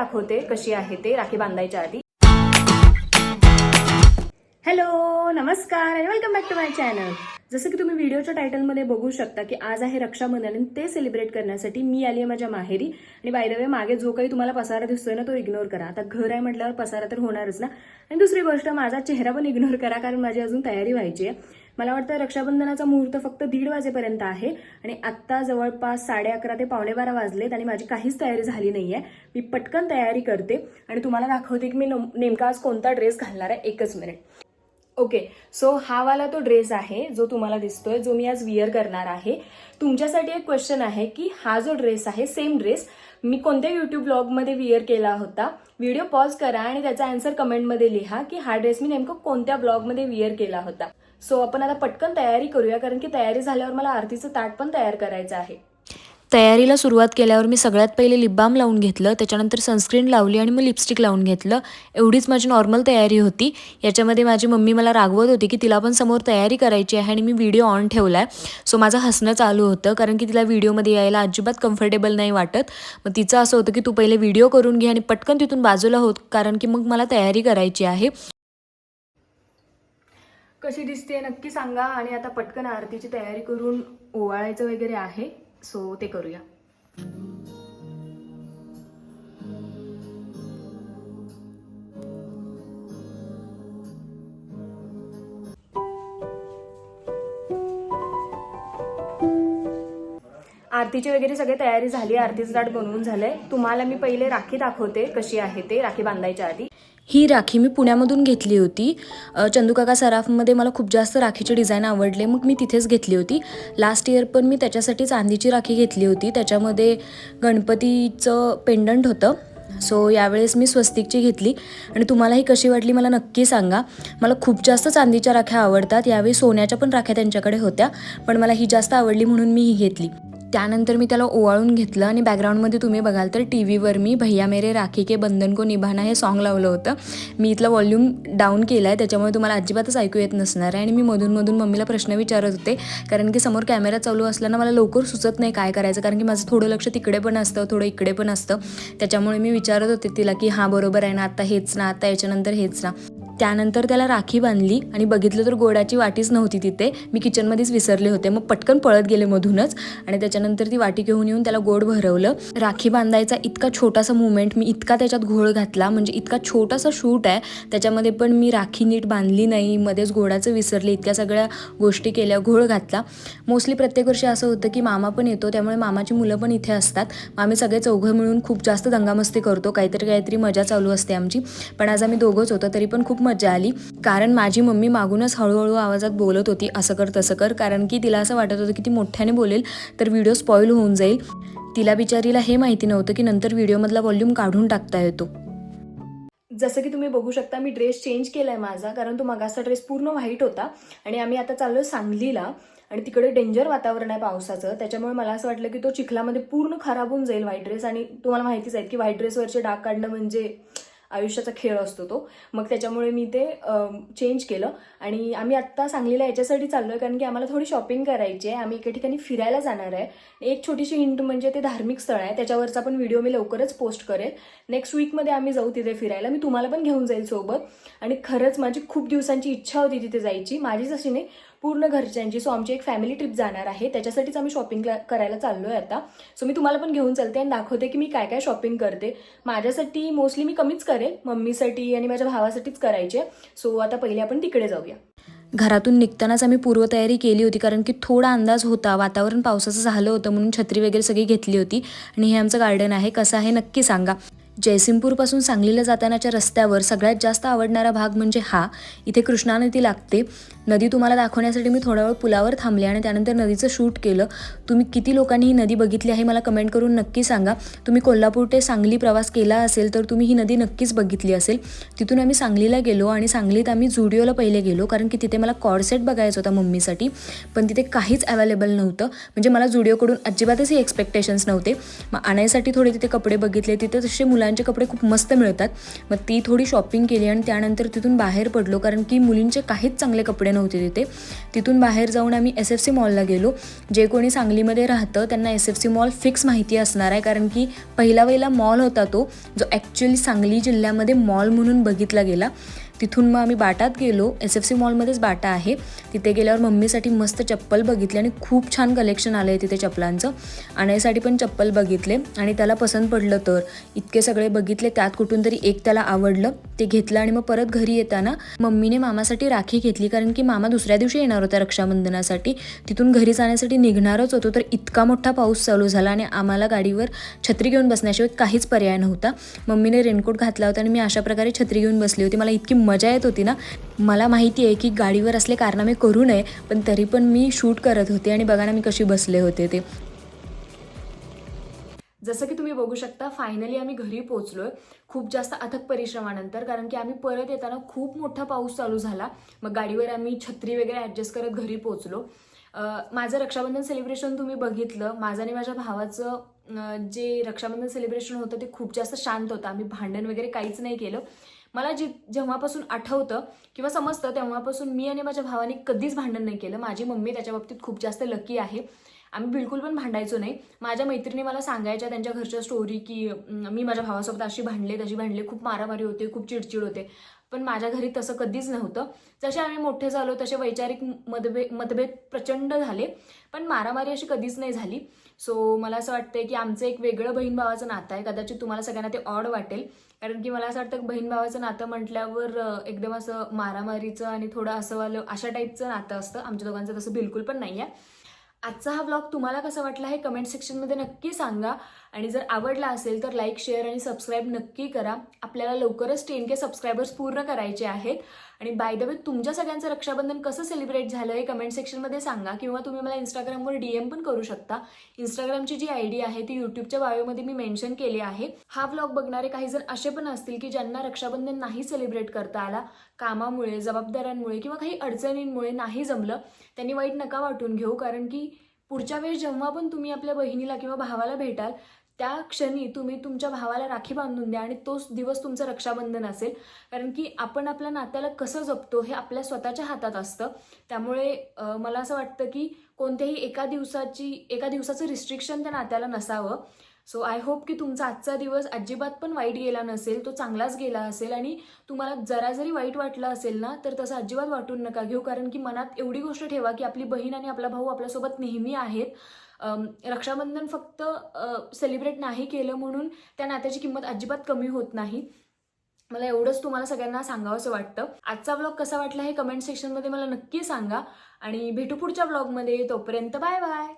दाखवते कशी आहे ते राखी बांधायच्या आधी. हॅलो नमस्कार आणि welcome back to my channel जसं की तुम्ही व्हिडिओच्या टायटलमध्ये बघू शकता की आज आहे रक्षाबंधन आणि ते सेलिब्रेट करण्यासाठी मी आली आहे माझ्या माहेरी. आणि बाय द वे मागे जो काही तुम्हाला पसारा दिसतोय ना तो इग्नोर करा. आता घर आहे म्हटल्यावर पसारा तर होणारच ना. आणि दुसरी गोष्ट माझा चेहरा पण इग्नोर करा कारण माझी अजून तयारी व्हायची आहे. मला वाटतं रक्षाबंधनाचा मुहूर्त फक्त दीड वाजेपर्यंत आहे आणि आत्ता जवळपास साडे अकरा ते पावणे बारा वाजलेत आणि माझी काहीच तयारी झाली नाही आहे मी पटकन तयारी करते आणि तुम्हाला दाखवते की मी नेमका आज कोणता ड्रेस घालणार आहे एकच मिनिट. ओके सो हा वाला तो ड्रेस आहे जो तुम्हाला दिसतोय जो मी आज विअर करणार आहे. तुमच्यासाठी एक क्वेश्चन आहे की हा जो ड्रेस आहे सेम ड्रेस मी कोणत्या युट्यूब ब्लॉगमध्ये विअर केला होता? व्हिडिओ पॉज करा आणि त्याचा आन्सर कमेंटमध्ये लिहा की हा ड्रेस मी नेमकं कोणत्या ब्लॉगमध्ये विअर केला होता. सो आपण आता पटकन तयारी करूया कारण की तयारी झाल्यावर मला आरतीचं ताट पण तयार करायचं आहे. तयारीला सुरुवात केल्यावर मी सगळ्यात पहिले लिप बाम लावून घेतलं त्याच्यानंतर सनस्क्रीन लावली आणि मग लिपस्टिक लावून घेतलं. एवढीच माझी नॉर्मल तयारी होती. याच्यामध्ये माझी मम्मी मला रागवत होती की तिला पण समोर तयारी करायची आहे आणि मी व्हिडिओ ऑन ठेवला आहे सो माझं हसणं चालू होतं कारण की तिला व्हिडिओमध्ये यायला अजिबात कम्फर्टेबल नाही वाटत. मग तिचं असं होतं की तू पहिले व्हिडिओ करून घे आणि पटकन तिथून बाजूला होत कारण की मग मला तयारी करायची आहे. कशी दिसते नक्की सांगा आणि आता पटकन आरतीची तयारी करून ओवाळायचं वगैरे आहे सो ते करूया. आरतीची वगैरे सगळी तयारी झाली आरतीचं ताट बनवून झालंय. तुम्हाला मी पहिले राखी दाखवते कशी आहे ते राखी बांधायच्या आधी. ही राखी मी पुण्यामधून घेतली होती. चंदूकाका सराफमध्ये मला खूप जास्त राखीचे डिझाईन आवडले. मग मी तिथेच घेतली होती. लास्ट इयर पण मी त्याच्यासाठी चांदीची राखी घेतली होती. त्याच्यामध्ये गणपतीचं पेंडंट होतं. सो यावेळेस मी स्वस्तिकची घेतली. आणि तुम्हाला ही कशी वाटली मला नक्की सांगा. मला खूप जास्त चांदीच्या राख्या आवडतात. यावेळी सोन्याच्या पण राख्या त्यांच्याकडे होत्या. पण मला ही जास्त आवडली म्हणून मी ही घेतली. त्यानंतर मी त्याला ओवाळून घेतलं आणि बॅकग्राऊंडमध्ये तुम्ही बघाल तर टी व्हीवर मी भैया मेरे राखी के बंधन को निभाना हे सॉन्ग लावलं होतं. मी इथलं व्हॉल्यूम डाऊन केलं आहे त्याच्यामुळे तुम्हाला अजिबातच ऐकू येत नसणार आहे. आणि मी मधून मधून मम्मीला प्रश्न विचारत होते कारण की समोर कॅमेरा चालू असल्यानं मला लवकर सुचत नाही काय करायचं कारण की माझं थोडं लक्ष तिकडे पण असतं थोडं इकडे पण असतं. त्याच्यामुळे मी विचारत होते तिला की हां बरोबर आहे ना आता हेच ना आता याच्यानंतर हेच ना. त्यानंतर त्याला राखी बांधली आणि बघितलं तर गोडाची वाटीच नव्हती तिथे. मी किचनमध्येच विसरले होते. मग पटकन पळत गेले मधूनच आणि त्याच्यानंतर ती वाटी घेऊन येऊन त्याला गोड भरवलं. राखी बांधायचा इतका छोटासा मुवमेंट मी इतका त्याच्यात घोळ घातला. म्हणजे इतका छोटासा शूट आहे. त्याच्यामध्ये पण मी राखी नीट बांधली नाही. मध्येच घोडाचं विसरले. इतक्या सगळ्या गोष्टी केल्या. घोळ घातला. मोस्टली प्रत्येक वर्षी असं होतं की मामा पण येतो. त्यामुळे मामाची मुलं पण इथे असतात. आम्ही सगळे चौघं मिळून खूप जास्त दंगामस्ती करतो. काहीतरी काहीतरी मजा चालू असते आमची. पण आज आम्ही दोघंच होतो. तरी पण खूप मजा आली. कारण माझी मम्मी मागूनच हळूहळू आवाजात बोलत होती असं कर तसं कर. कारण की तिला असं वाटत होतं की ती मोठ्याने बोलेल तर व्हिडिओ स्पॉईल होऊन जाईल. तिला बिचारीला हे माहिती नव्हतं की नंतर व्हिडिओमधला व्हॉल्यूम काढून टाकता येतो. जसं की तुम्ही बघू शकता मी ड्रेस चेंज केला आहे माझा कारण तो मागाचा ड्रेस पूर्ण व्हाईट होता. आणि आम्ही आता चाललो सांगलीला. आणि तिकडे डेंजर वातावरण आहे पावसाचं. त्याच्यामुळे मला असं वाटलं की तो चिखलामध्ये पूर्ण खराब होऊन जाईल व्हाईट ड्रेस. आणि तुम्हाला माहितीच आहे की व्हाईट ड्रेसवरचे डाग काढणं म्हणजे आयुष्याचा खेळ असतो तो. मग त्याच्यामुळे मी ते चेंज केलं. आणि आम्ही आत्ता सांगलीला याच्यासाठी चाललो आहे कारण की आम्हाला थोडी शॉपिंग करायची आहे. आम्ही एका ठिकाणी फिरायला जाणार आहे. एक छोटीशी हिंट म्हणजे ते धार्मिक स्थळ आहे. त्याच्यावरचा पण व्हिडिओ मी लवकरच पोस्ट करेल. नेक्स्ट वीकमध्ये आम्ही जाऊ तिथे फिरायला. मी तुम्हाला पण घेऊन जाईल सोबत. आणि खरंच माझी खूप दिवसांची इच्छा होती तिथे जायची. माझीच अशी नाही पूर्ण घरच्यांची. सो आमची एक फॅमिली ट्रिप जाणार आहे. त्याच्यासाठीच आम्ही शॉपिंग करायला चाललो आहे आता. सो मी तुम्हाला पण घेऊन चालते आणि दाखवते की मी काय काय शॉपिंग करते. माझ्यासाठी मोस्टली मी कमीच करेन मम्मीसाठी आणि माझ्या भावासाठीच करायचे. सो आता पहिले आपण तिकडे जाऊया. घरातून निघतानाच आम्ही पूर्वतयारी केली होती. कारण की थोडा अंदाज होता. वातावरण पावसाचं झालं होतं म्हणून छत्री वगैरे सगळी घेतली होती. आणि हे आमचं गार्डन आहे. कसं आहे नक्की सांगा. जयसिंगपूरपासून सांगलीला जातानाच्या रस्त्यावर सगळ्यात जास्त आवडणारा भाग म्हणजे हा. इथे कृष्णा नदी लागते. नदी तुम्हाला दाखवण्यासाठी मी थोडा वेळ पुलावर थांबले आणि त्यानंतर नदीचं शूट केलं. तुम्ही किती लोकांनी ही नदी बघितली आहे मला कमेंट करून नक्की सांगा. तुम्ही कोल्हापूर ते सांगली प्रवास केला असेल तर तुम्ही ही नदी नक्कीच बघितली असेल. तिथून आम्ही सांगलीला गेलो आणि सांगलीत आम्ही जुडिओला पहिले गेलो कारण की तिथे मला कॉर्सेट बघायचा होता मम्मीसाठी. पण तिथे काहीच अवेलेबल नव्हतं. म्हणजे मला जुडिओकडून अजिबातच ही एक्सपेक्टेशन्स नव्हते. मग आणायसाठी थोडे तिथे कपडे बघितले. तिथे तसे मुलां मुलांचे कपडे खूप मस्त मिळतात. मग ती थोडी शॉपिंग केली आणि त्यानंतर तिथून बाहेर पडलो. कारण की मुलींचे काहीच चांगले कपडे नव्हते तिथे. तिथून बाहेर जाऊन आम्ही एस एफ सी मॉलला गेलो. जे कोणी सांगलीमध्ये राहतं त्यांना S F C mall fix माहिती असणार आहे. कारण की पहिला पहिला मॉल होता तो जो ॲक्च्युली सांगली जिल्ह्यामध्ये मॉल म्हणून बघितला गेला. तिथून मग आम्ही बाटात गेलो. एस एफ सी मॉलमध्येच बाटा आहे. तिथे गेल्यावर मम्मीसाठी मस्त चप्पल बघितली आणि खूप छान कलेक्शन आलं आहे तिथे चप्पलांचं आणायसाठी पण चप्पल बघितले आणि त्याला पसंत पडलं तर. इतके सगळे बघितले त्यात कुठून तरी एक त्याला आवडलं. ते घेतलं आणि मग परत घरी येताना मम्मीने मामासाठी राखी घेतली. कारण की मामा दुसऱ्या दिवशी येणार होता रक्षाबंधनासाठी. तिथून घरी जाण्यासाठी निघणारच होतो तर इतका मोठा पाऊस चालू झाला आणि आम्हाला गाडीवर छत्री घेऊन बसण्याशिवाय काहीच पर्याय नव्हता. मम्मीने रेनकोट घातला होता आणि मी अशा प्रकारे छत्री घेऊन बसली होती. मला इतकी मजा येत होती ना. मला माहिती आहे की गाडीवर असले कारनामे करू नये पण तरी पण मी शूट करत होते आणि बघा ना मी कशी बसले होते ते. जसं की तुम्ही बघू शकता फायनली आम्ही घरी पोहोचलोय. खूप जास्त अथक परिश्रमानंतर कारण की आम्ही परत येताना खूप मोठा पाऊस चालू झाला. मग गाडीवर आम्ही छत्री वगैरे ॲडजस्ट करत घरी पोहोचलो. माझं रक्षाबंधन सेलिब्रेशन तुम्ही बघितलं. माझं आणि माझ्या भावाचं जे रक्षाबंधन सेलिब्रेशन होतं ते खूप जास्त शांत होतं. आम्ही भांडण वगैरे काहीच नाही केलं. मला जी जेव्हापासून आठवतं किंवा समजतं तेव्हापासून मी आणि माझ्या भावाने कधीच भांडण नाही केलं. माझी मम्मी त्याच्या बाबतीत खूप जास्त लकी आहे. आम्ही बिलकुल पण भांडायचो नाही. माझ्या मैत्रिणी मला सांगायच्या त्यांच्या घरच्या स्टोरी की मी माझ्या भावासोबत अशी भांडले तशी भांडले. खूप मारामारी होते खूप चिडचिड होते. पण माझ्या घरी तसं कधीच नव्हतं. जसे आम्ही मोठे झालो तसे वैचारिक मतभेद मतभेद प्रचंड झाले पण मारामारी अशी कधीच नाही झाली. सो मला असं वाटतंय की आमचं एक वेगळं बहीण भावाचं नातं आहे. कदाचित तुम्हाला सगळ्यांना ते ऑड वाटेल. कारण की मला असं वाटतं बहीण भावाचं नातं म्हटल्यावर एकदम असं मारामारीचं आणि थोडं असं वालं अशा टाईपचं नातं असतं. आमच्या दोघांचं तसं बिलकुल पण नाही आहे आजचा हा ब्लॉग तुम्हाला कसा वाटला हे कमेंट सेक्शनमध्ये नक्की सांगा. आणि जर आवडला असेल तर लाईक शेअर आणि सबस्क्राईब नक्की करा. आपल्याला लवकरच टेन के सबस्क्रायबर्स पूर्ण करायचे आहेत. आणि बाय द वे तुमच्या सगळ्यांचं रक्षाबंधन कसं सेलिब्रेट झालं हे कमेंट सेक्शनमध्ये सांगा. किंवा तुम्ही मला इंस्टाग्रामवर डी एम पण करू शकता. इंस्टाग्रामची जी आय डी आहे ती यूट्यूबच्या बायोमध्ये मी मेन्शन केली आहे. हा ब्लॉग बघणारे काही जण असे पण असतील की ज्यांना रक्षाबंधन नाही सेलिब्रेट करता आला कामामुळे जबाबदाऱ्यांमुळे किंवा काही अडचणींमुळे नाही जमलं त्यांनी वाईट नका वाटून घेऊ. कारण की पुढच्या वेळेस जेव्हा पण तुम्ही आपल्या बहिणीला किंवा भावाला भेटाल त्या क्षणी तुम्ही तुमच्या भावाला राखी बांधून द्या आणि तोच दिवस तुमचं रक्षाबंधन असेल. कारण की आपण आपल्या नात्याला कसं जपतो हे आपल्या स्वतःच्या हातात असतं. त्यामुळे मला असं वाटतं की कोणत्याही एका दिवसाची एका दिवसाचं रिस्ट्रिक्शन त्या नात्याला नसावं. सो आय होप की तुमचा आजचा दिवस अजिबात पण वाईट गेला नसेल तो चांगलाच गेला असेल आणि तुम्हाला जरा जरी वाईट वाटलं असेल ना तर तसं अजिबात वाटून नका घेऊ. कारण की मनात एवढी गोष्ट ठेवा की आपली बहीण आणि आपला भाऊ आपल्यासोबत नेहमी आहेत. रक्षाबंधन फक्त सेलिब्रेट नाही केलं म्हणून त्या नात्याची किंमत अजिबात कमी होत नाही. मला एवढंच तुम्हाला सगळ्यांना सांगावंसं वाटतं. आजचा ब्लॉग कसा वाटला हे कमेंट सेक्शनमध्ये मला नक्की सांगा. आणि भेटू पुढच्या ब्लॉगमध्ये तोपर्यंत बाय बाय